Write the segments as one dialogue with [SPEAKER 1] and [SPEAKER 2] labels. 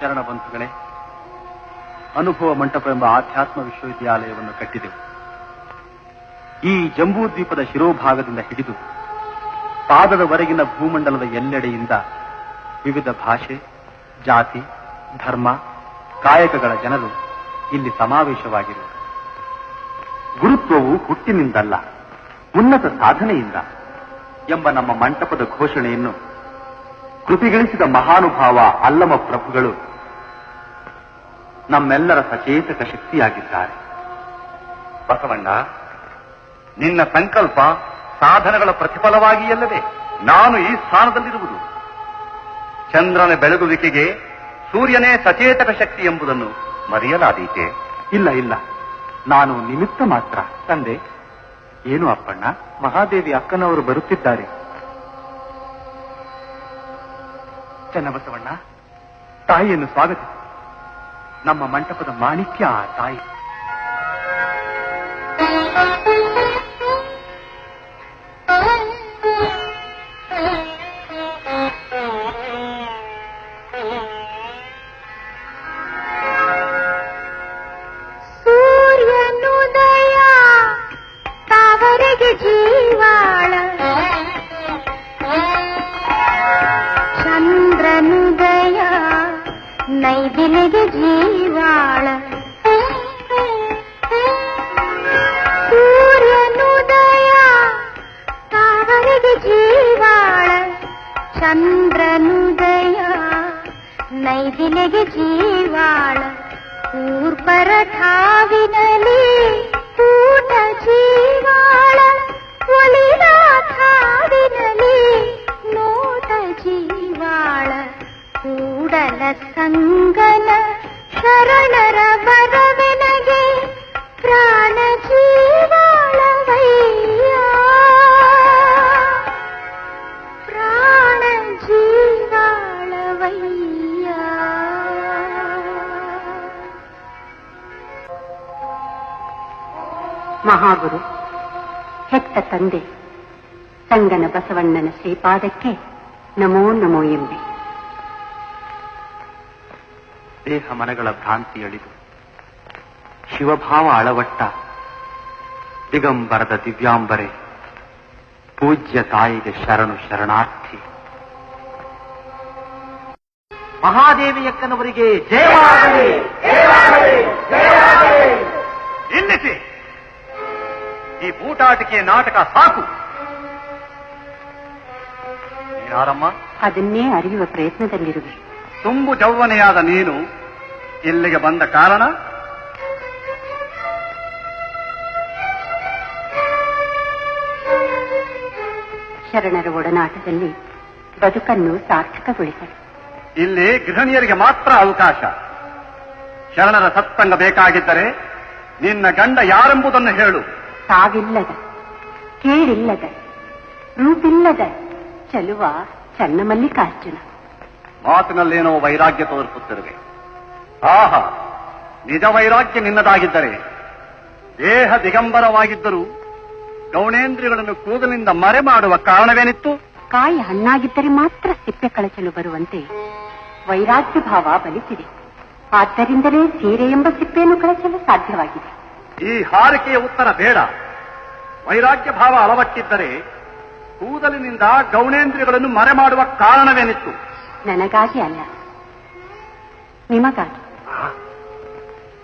[SPEAKER 1] ಶರಣ ಅನುಭವ ಮಂಟಪ ಎಂಬ ಆಧ್ಯಾತ್ಮ ವಿಶ್ವವಿದ್ಯಾಲಯವನ್ನು ಕಟ್ಟಿದೆವು. ಈ ಜಂಬೂದ್ವೀಪದ ಶಿರೋಭಾಗದಿಂದ ಹಿಡಿದು ಪಾದದವರೆಗಿನ ಭೂಮಂಡಲದ ಎಲ್ಲೆಡೆಯಿಂದ ವಿವಿಧ ಭಾಷೆ, ಜಾತಿ, ಧರ್ಮ, ಕಾಯಕಗಳ ಜನರು ಇಲ್ಲಿ ಸಮಾವೇಶವಾಗಿರುವರು ಗುರುತ್ವವು ಹುಟ್ಟಿನಿಂದಲ್ಲ, ಉನ್ನತ ಸಾಧನೆಯಿಂದ ಎಂಬ ನಮ್ಮ ಮಂಟಪದ ಘೋಷಣೆಯನ್ನು ಕೃತಿಗಳಿಸಿದ ಮಹಾನುಭಾವ ಅಲ್ಲಮ ಪ್ರಭುಗಳು ನಮ್ಮೆಲ್ಲರ ಸಚೇತಕ ಶಕ್ತಿಯಾಗಿದ್ದಾರೆ.
[SPEAKER 2] ಬಸವಣ್ಣ, ನಿನ್ನ ಸಂಕಲ್ಪ ಸಾಧನೆಗಳ ಪ್ರತಿಫಲವಾಗಿಯಲ್ಲವೇ ನಾನು ಈ ಸ್ಥಾನದಲ್ಲಿರುವುದು. ಚಂದ್ರನ ಬೆಳಗುವಿಕೆಗೆ ಸೂರ್ಯನೇ ಸಚೇತಕ ಶಕ್ತಿ ಎಂಬುದನ್ನು ಮರೆಯಲಾದೀತೆ.
[SPEAKER 1] ಇಲ್ಲ ಇಲ್ಲ. ನಾನು ನಿಮಿತ್ತ ಮಾತ್ರ, ತಂದೆ. ಏನು ಅಪ್ಪಣ್ಣ? ಮಹಾದೇವಿ ಅಕ್ಕನವರು ಬರುತ್ತಿದ್ದಾರೆ. ಚನ್ನಬಸವಣ್ಣ, ತಾಯಿಯನ್ನು ಸ್ವಾಗತ. ನಮ್ಮ ಮಂಟಪದ ಮಾಣಿಕ್ಯ ಆ ತಾಯಿ.
[SPEAKER 3] ನೈದಿಲಿಗೆ ಜೀವಾಳ ಸೂರ್ಯನುದಯ ತಾವರೆಗೆ ಜೀವಾಳ ಚಂದ್ರನುದಯ ನೈದಿಲೆಗೆ ಜೀವಾಳ ಊರ್ಪರ ಠಾವಿನಲಿ ಊಟ ಜೀವಾಳ ಒಳಿಲ ಠಾವಿನಲಿ ನೋಟ ಜೀವಾಳ ಕೂಡಲ ಸಂಗನ ಶರಣರ ಬರವೆನಗೆ ಪ್ರಾಣ ಜೀವಾಳವಯ್ಯ ಪ್ರಾಣ ಜೀವಾಳವಯ್ಯ
[SPEAKER 4] ಮಹಾಗುರು ಹೆತ್ತ ತಂದೆ ಸಂಗನ ಬಸವಣ್ಣನ ಶ್ರೀಪಾದಕ್ಕೆ ನಮೋ ನಮೋ ಎಂಬೆ
[SPEAKER 1] ದೇಹ ಮನಗಳ ಭ್ರಾಂತಿ ಅಳಿದು ಶಿವಭಾವ ಅಳವಟ್ಟ. ದಿಗಂಬರದ ದಿವ್ಯಾಂಬರೆ. ಪೂಜ್ಯ ತಾಯಿಗೆ ಶರಣು ಶರಣಾರ್ಥಿ. ಮಹಾದೇವಿಯಕ್ಕನವರಿಗೆ ಜಯವಾಗಲಿ
[SPEAKER 2] ನಿಲ್ಲಿಸಿ. ಈ ಬೂಟಾಟಿಕೆ ನಾಟಕ ಸಾಕು. ಯಾರಮ್ಮ
[SPEAKER 4] ಅದನ್ನೇ ಅರಿಯುವ ಪ್ರಯತ್ನದಲ್ಲಿರುವೆ.
[SPEAKER 2] ತುಂಬು ಜೌವನೆಯಾದ ನೀನು ಇಲ್ಲಿಗೆ ಬಂದ ಕಾರಣ?
[SPEAKER 4] ಶರಣರ ಒಡನಾಟದಲ್ಲಿ ಬದುಕನ್ನು ಸಾರ್ಥಕಗೊಳಿಸಲು.
[SPEAKER 2] ಇಲ್ಲಿ ಗೃಹಿಣಿಯರಿಗೆ ಮಾತ್ರ ಅವಕಾಶ. ಶರಣರ ಸತ್ಸಂಗ ಬೇಕಾಗಿದ್ದರೆ ನಿನ್ನ ಗಂಡ ಯಾರೆಂಬುದನ್ನು ಹೇಳು.
[SPEAKER 4] ಸಾವಿಲ್ಲದ ಕೇಳಿಲ್ಲದ ರೂಪಿಲ್ಲದ ಚಲುವ ಚನ್ನಮಲ್ಲಿಕಾರ್ಜುನ.
[SPEAKER 2] ಮಾತಿನಲ್ಲೇನೋ ವೈರಾಗ್ಯ ತೋರಿಸುತ್ತಿರುವೆ. ಆಹಾ ನಿಜ ವೈರಾಗ್ಯ ನಿನ್ನದಾಗಿದ್ದರೆ ದೇಹ ದಿಗಂಬರವಾಗಿದ್ದರೂ ಗೌಣೇಂದ್ರಿಗಳನ್ನು ಕೂದಲಿನಿಂದ ಮರೆ ಮಾಡುವ ಕಾರಣವೇನಿತ್ತು?
[SPEAKER 4] ಕಾಯಿ ಹಣ್ಣಾಗಿದ್ದರೆ ಮಾತ್ರ ಸಿಪ್ಪೆ ಕಳಚಲು ಬರುವಂತೆ ವೈರಾಗ್ಯ ಭಾವ ಬಲಿಸಿದೆ ಆದ್ದರಿಂದಲೇ ಸೀರೆ ಎಂಬ ಸಿಪ್ಪೆಯನ್ನು ಕಳಚಲು ಸಾಧ್ಯವಾಗಿದೆ.
[SPEAKER 2] ಈ ಹಾರಿಕೆಯ ಉತ್ತರ ಬೇಡ. ವೈರಾಗ್ಯ ಭಾವ ಅಳವಟ್ಟಿದ್ದರೆ ಕೂದಲಿನಿಂದ ಗೌಣೇಂದ್ರಿಗಳನ್ನು ಮರೆ ಮಾಡುವ ಕಾರಣವೇನಿತ್ತು?
[SPEAKER 4] ನನಗಾಗಿ ಅಲ್ಲ ನಿಮಗಾಗಿ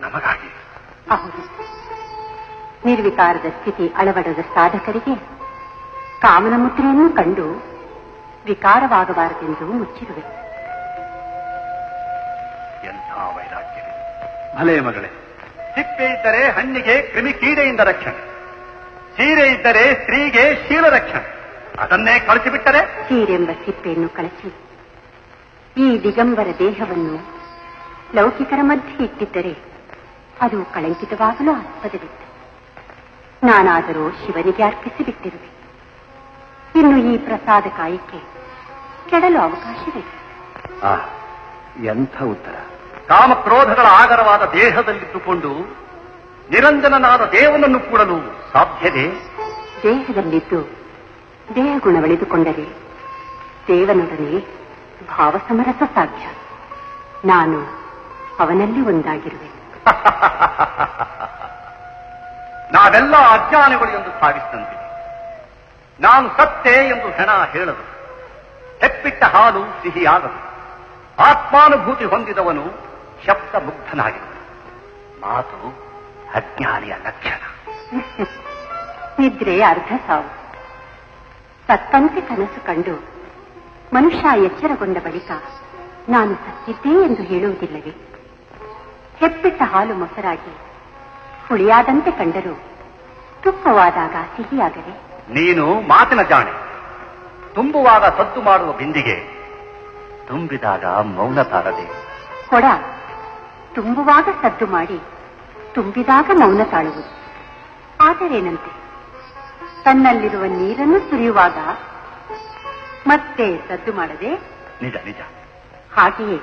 [SPEAKER 2] ನಮಗಾಗಿ.
[SPEAKER 4] ಹೌದು. ನಿರ್ವಿಕಾರದ ಸ್ಥಿತಿ ಅಳವಡದ ಸಾಧಕರಿಗೆ ಕಾಮನ ಮುದ್ರೆಯನ್ನು ಕಂಡು ವಿಕಾರವಾಗಬಾರದೆಂದು ಮುಚ್ಚಿರುವೆ.
[SPEAKER 2] ಎಂಥ ವೈರಾಗ್ಯ
[SPEAKER 1] ಭಲೇ ಮಗಳೇ
[SPEAKER 2] ಸಿಪ್ಪೆ ಇದ್ದರೆ ಹಣ್ಣಿಗೆ ಕ್ರಿಮಿ ಕೀಡೆಯಿಂದ ರಕ್ಷಣೆ. ಸೀರೆ ಇದ್ದರೆ ಸ್ತ್ರೀಗೆ ಶೀಲ ರಕ್ಷಣೆ ಅದನ್ನೇ ಕಳಿಸಿಬಿಟ್ಟರೆ?
[SPEAKER 4] ಸೀರೆಂಬ ಸಿಪ್ಪೆಯನ್ನು ಕಳಚಿ ಈ ದಿಗಂಬರ ದೇಹವನ್ನು ಲೌಕಿಕರ ಮಧ್ಯೆ ಇಟ್ಟಿದ್ದರೆ ಅದು ಕಳಂಕಿತವಾಗಲು ಆಸ್ಪದವಿತ್ತು. ನಾನಾದರೂ ಶಿವನಿಗೆ ಅರ್ಪಿಸಿಬಿಟ್ಟಿರುವೆ. ಇನ್ನು ಈ ಪ್ರಸಾದ ಕಾಯಕ್ಕೆ ಕೆಡಲು ಅವಕಾಶವಿದೆ
[SPEAKER 2] ಆ ಎಂಥ ಉತ್ತರ. ಕಾಮಕ್ರೋಧಗಳ ಆಗರವಾದ ದೇಹದಲ್ಲಿದ್ದುಕೊಂಡು ನಿರಂಜನನಾದ ದೇವನನ್ನು ಕೂಡಲು ಸಾಧ್ಯವೇ
[SPEAKER 4] ದೇಹದಲ್ಲಿದ್ದು ದೇಹಗುಣವಳಿದುಕೊಂಡರೆ ದೇವನೊಡನೆ ಭಾವಸಮರಸ ಸಾಧ್ಯ. ನಾನು ಅವನಲ್ಲಿ ಒಂದಾಗಿರುವೆ.
[SPEAKER 2] ನಾವೆಲ್ಲ ಅಜ್ಞಾನಿಗಳು ಎಂದು ಭಾವಿಸಿದಂತೆ. ನಾನು ಸತ್ತೆ ಎಂದು ಹೆಣ ಹೇಳದು. ಹೆಪ್ಪಿಟ್ಟ ಹಾಲು ಸಿಹಿಯಾಗದು. ಆತ್ಮಾನುಭೂತಿ ಹೊಂದಿದವನು ಶಬ್ದ ಮುಗ್ಧನಾಗಿರುವನು ಮಾತು ಅಜ್ಞಾನಿಯ ಲಕ್ಷಣ.
[SPEAKER 4] ನಿದ್ರೆ ಅರ್ಧ ಸಾವು. ಸತ್ತಂತೆ ಕನಸು ಕಂಡು ಮನುಷ್ಯ ಎಚ್ಚರಗೊಂಡ ಬಳಿಕ ನಾನು ಸತ್ತಿದ್ದೆ ಎಂದು ಹೇಳುವುದಿಲ್ಲವೇ? ಹೆಪ್ಪಿಟ್ಟ ಹಾಲು ಮೊಸರಾಗಿ ಹುಳಿಯಾದಂತೆ ಕಂಡರೂ ತುಪ್ಪವಾದಾಗ ಸಿಹಿಯಾಗದೆ?
[SPEAKER 2] ನೀನು ಮಾತಿನ ಜಾಣೆ. ತುಂಬುವಾಗ ಸದ್ದು ಮಾಡುವ ಬಿಂದಿಗೆ ತುಂಬಿದಾಗ ಮೌನ ತಾಳದೆ.
[SPEAKER 4] ಕೊಡ ತುಂಬುವಾಗ ಸದ್ದು ಮಾಡಿ ತುಂಬಿದಾಗ ಮೌನ ತಾಳುವುದು. ಆದರೇನಂತೆ ತನ್ನಲ್ಲಿರುವ ನೀರನ್ನು ಸುರಿಯುವಾಗ ಮತ್ತೆ ಸದ್ದು ಮಾಡದೆ?
[SPEAKER 2] ನಿಜ ನಿಜ.
[SPEAKER 4] ಹಾಗೆಯೇ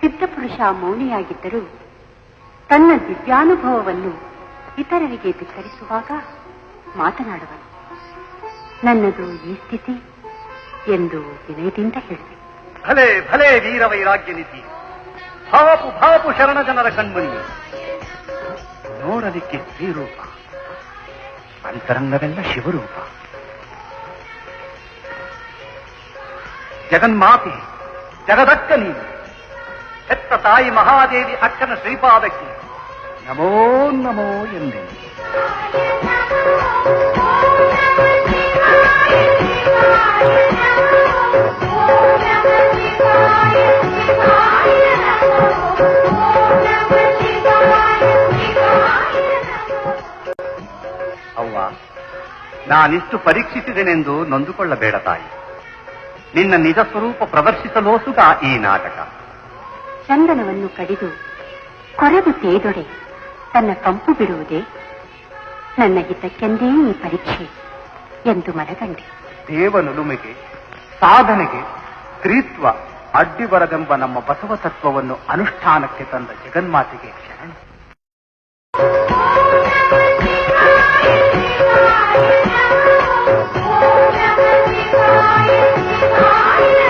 [SPEAKER 4] ಸಿದ್ಧಪುರುಷ ಮೌನಿಯಾಗಿದ್ದರೂ ತನ್ನ ದಿವ್ಯಾನುಭವವನ್ನು ಇತರರಿಗೆ ಧಿಕ್ಕರಿಸುವಾಗ ಮಾತನಾಡುವನು. ನನ್ನದು ಈ ಸ್ಥಿತಿ ಎಂದು ವಿನಯದಿಂದ ಹೇಳಿದೆ.
[SPEAKER 2] ಭಲೆ ಭಲೆ ವೀರ ವೈರಾಗ್ಯ ನಿಧಿ. ಭಾಪು ಭಾಪು ಶರಣ ಜನರ ಕಣ್ಮಣಿ ನೋಡಲಿಕ್ಕೆ ಶ್ರೀರೂಪ ಅಂತರಂಗವೆಲ್ಲ ಶಿವರೂಪ. ಜಗನ್ಮಾತೆ ಜಗದಕ್ಕ ನೀನು. ಹೆತ್ತ ತಾಯಿ ಮಹಾದೇವಿ ಅಕ್ಕನ ಶ್ರೀಪಾದಕ್ಕೆ ನಮೋ ನಮೋ ಎಂದೆ. ಅವ್ವ, ನಾನಿಷ್ಟು ಪರೀಕ್ಷಿಸಿದೆನೆಂದು ನೊಂದುಕೊಳ್ಳಬೇಡ ತಾಯಿ. ನಿನ್ನ ನಿಜ ಸ್ವರೂಪ ಪ್ರದರ್ಶಿಸಲೋಸುಗ ಈ ನಾಟಕ.
[SPEAKER 4] ಚಂದನವನ್ನು ಕಡಿದು ಕೊರೆದು ತೇದೊಡೆ ತನ್ನ ಕಂಪು ಬಿಡುವುದೇ ನನ್ನ ಹಿತಕ್ಕೆಂದೇ ಈ ಪರೀಕ್ಷೆ ಎಂದು ಮನಗಂಡೆ.
[SPEAKER 1] ದೇವನುಲುಮೆಗೆ ಸಾಧನೆಗೆ ಸ್ತ್ರೀತ್ವ ಅಡ್ಡಿ ಬರದೆಂಬ ನಮ್ಮ ಬಸವ ತತ್ವವನ್ನು ಅನುಷ್ಠಾನಕ್ಕೆ ತಂದ ಜಗನ್ಮಾತೆಗೆ ಶರಣ.
[SPEAKER 3] Ai,